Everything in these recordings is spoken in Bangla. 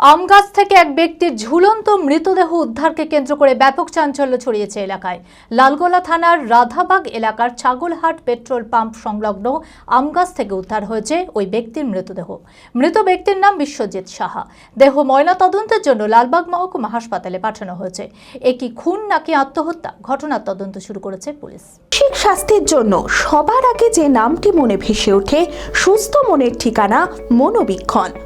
আম গাছ থেকে এক ব্যক্তির ঝুলন্ত মৃতদেহ উদ্ধারকে কেন্দ্র করে ব্যাপক চাঞ্চল্য ছড়িয়েছে এলাকায়। লালগোলা থানার রাধাবাগ এলাকার ছাগলহাট পেট্রোল পাম্প সংলগ্ন আম গাছ থেকে উদ্ধার হয়েছে ওই ব্যক্তির মৃতদেহ। মৃত ব্যক্তির নাম বিশ্বজিৎ সাহা। দেহ ময়না তদন্তের জন্য লালবাগ মহকুমা হাসপাতালে পাঠানো হয়েছে। এ কি খুন নাকি আত্মহত্যা ঘটনার তদন্ত শুরু করেছে পুলিশ। মানসিক স্বাস্থ্যের জন্য সবার আগে যে নামটি মনে ভেসে ওঠে, সুস্থ মনের ঠিকানা মনোবীক্ষণ।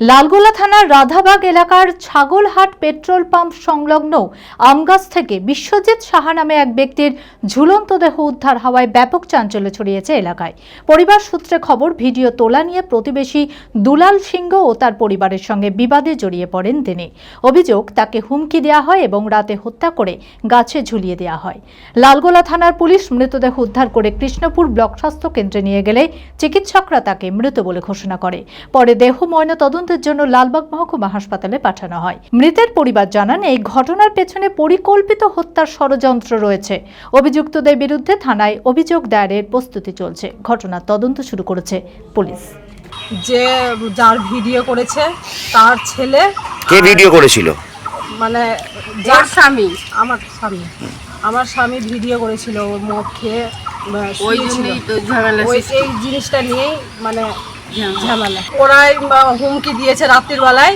Lalgola থানার রাধাবাগ এলাকার ছাগলহাট পেট্রোল পাম্প সংলগ্ন আমগাছ থেকে বিশ্বজিৎ সাহা নামে এক ব্যক্তির ঝুলন্ত দেহ উদ্ধার হওয়ায় ব্যাপক চাঞ্চল্য ছড়িয়েছে এলাকায়। পরিবার সূত্রে খবর, ভিডিও তোলা নিয়ে প্রতিবেশী দুলাল সিংহ ও তার পরিবারের সঙ্গে বিবাদে জড়িয়ে পড়েন তিনি। অভিযোগ, তাকে হুমকি দেওয়া হয় এবং রাতে হত্যা করে গাছে ঝুলিয়ে দেওয়া হয়। লালগোলা থানার পুলিশ মৃতদেহ উদ্ধার করে কৃষ্ণপুর ব্লক স্বাস্থ্য কেন্দ্রে নিয়ে গেলে চিকিৎসকরা তাকে মৃত বলে ঘোষণা করে। পরে দেহ ময়না তদন্তের জন্য লালবাগ মহকুমা হাসপাতালে পাঠানো হয়। মৃতের পরিবার জানান এই ঘটনার পেছনে পরিকল্পিত হত্যার ষড়যন্ত্র রয়েছে। অভিযুক্তদের বিরুদ্ধে থানায় অভিযোগ দায়েরের প্রস্তুতি চলছে। ঘটনার তদন্ত শুরু করেছে পুলিশ। যে যার ভিডিও করেছে তার ছেলে কে ভিডিও করেছিল? মানে যার স্বামী। আমার স্বামী। আমার স্বামী ভিডিও করেছিল ও মদ খেয়ে ওই জিনিসটা নিয়েই মানে ঝামেলা। ওরাই বা হুমকি দিয়েছে রাত্রির বেলায়।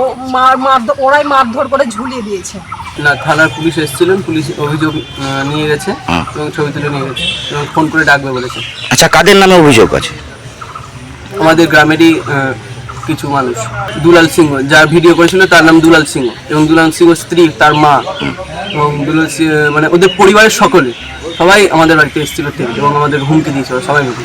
ও মার মার ওরাই মারধর করে ঝুলিয়ে দিয়েছে। না থানার পুলিশ এসেছিলেন পুলিশ অভিযোগ নিয়ে গেছে এবং ছবি তুলে নিয়ে গেছে এবং ফোন করে ডাকবে বলেছে। আচ্ছা কাদের নামে অভিযোগ আছে? আমাদের গ্রামেরই কিছু মানুষ। দুলাল সিংহ যার ভিডিও করেছিল তার নাম দুলাল সিংহ এবং দুলাল সিংহ স্ত্রী তার মা এবং দুলাল মানে ওদের পরিবারের সকলে সবাই আমাদের বাড়িতে এসেছিল থেকে এবং আমাদের হুমকি দিয়েছিল সবাই মিলে